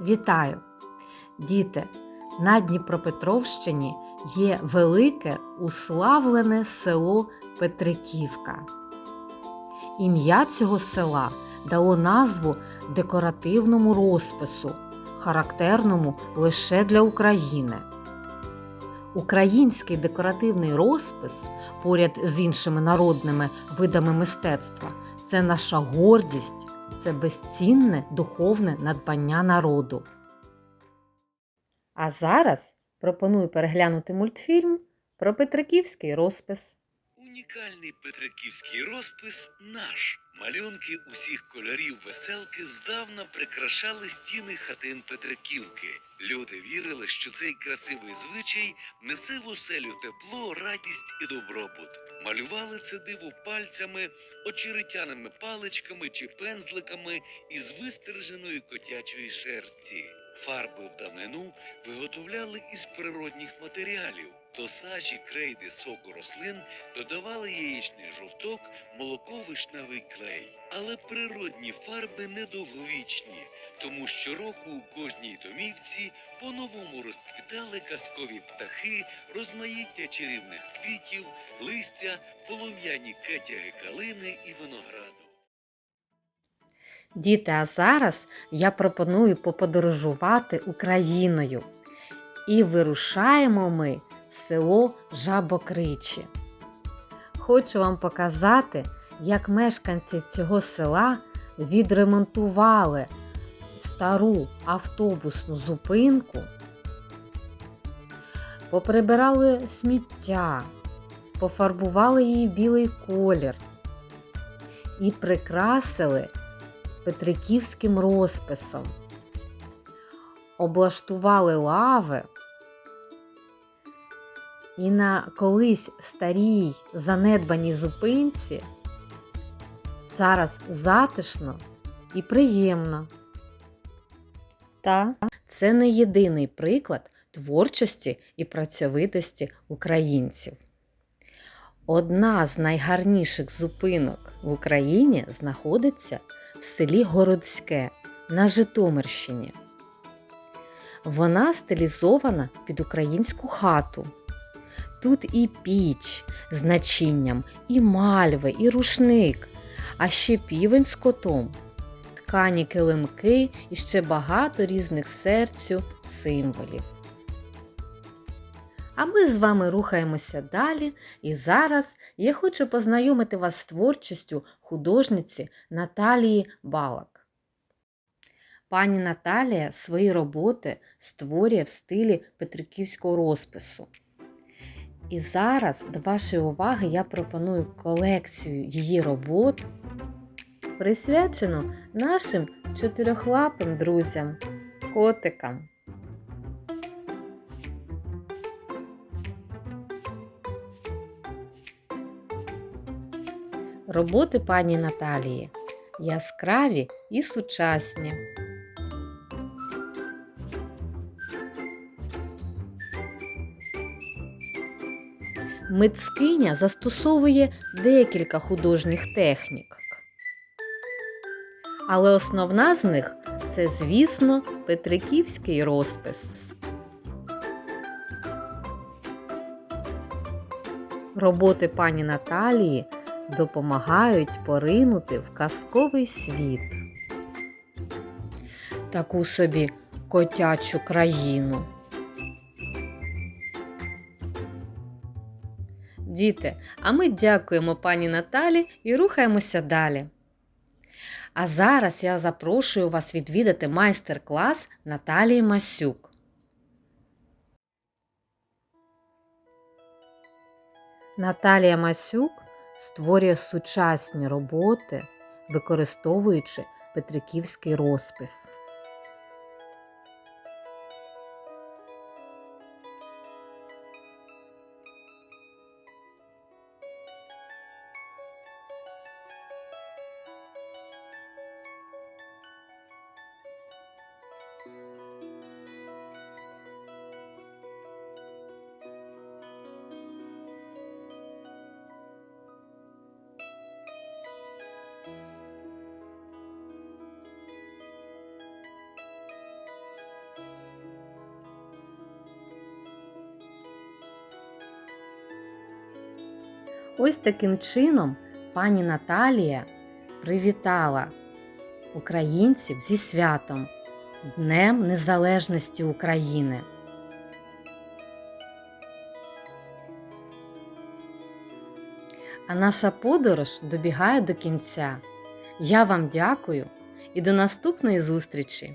Вітаю! Діти! На Дніпропетровщині є велике уславлене село Петриківка. Ім'я цього села дало назву декоративному розпису, характерному лише для України. Український декоративний розпис поряд з іншими народними видами мистецтва це наша гордість, це безцінне духовне надбання народу. А зараз пропоную переглянути мультфільм про Петриківський розпис. Унікальний петриківський розпис наш. Малюнки усіх кольорів веселки здавна прикрашали стіни хатин Петриківки. Люди вірили, що цей красивий звичай несе в оселю тепло, радість і добробут. Малювали це диво пальцями, очеретяними паличками чи пензликами із вистерженої котячої шерсті. Фарби в давнину виготовляли із природних матеріалів. До сажі, крейди, соку рослин додавали яєчний жовток, молоко, вишневий клей. Але природні фарби недовговічні, тому щороку у кожній домівці по-новому розквітали казкові птахи, розмаїття чарівних квітів, листя, полум'яні кетяги калини і винограду. Діти, а зараз я пропоную поподорожувати Україною. І вирушаємо ми село Жабокричі. Хочу вам показати, як мешканці цього села відремонтували стару автобусну зупинку, поприбирали сміття, пофарбували її білий колір і прикрасили петриківським розписом. Облаштували лави і на колись старій занедбаній зупинці зараз затишно і приємно. Та це не єдиний приклад творчості і працьовитості українців. Одна з найгарніших зупинок в Україні знаходиться в селі Городське на Житомирщині. Вона стилізована під українську хату. Тут і піч з начинням, і мальви, і рушник, а ще півень з котом, ткані килимки і ще багато різних серцю символів. А ми з вами рухаємося далі, і зараз я хочу познайомити вас з творчістю художниці Наталії Балак. Пані Наталія свої роботи створює в стилі петриківського розпису. І зараз до вашої уваги я пропоную колекцію її робот, присвячену нашим чотирьохлапим друзям, котикам. Роботи пані Наталії яскраві і сучасні. Мицкиня застосовує декілька художніх технік. Але основна з них це, звісно, Петриківський розпис. Роботи пані Наталії допомагають поринути в казковий світ. Таку собі котячу країну. Діти, а ми дякуємо пані Наталі і рухаємося далі. А зараз я запрошую вас відвідати майстер-клас Наталії Масюк. Наталія Масюк створює сучасні роботи, використовуючи петриківський розпис. Ось таким чином пані Наталія привітала українців зі святом. Днем Незалежності України. А наша подорож добігає до кінця. Я вам дякую і до наступної зустрічі!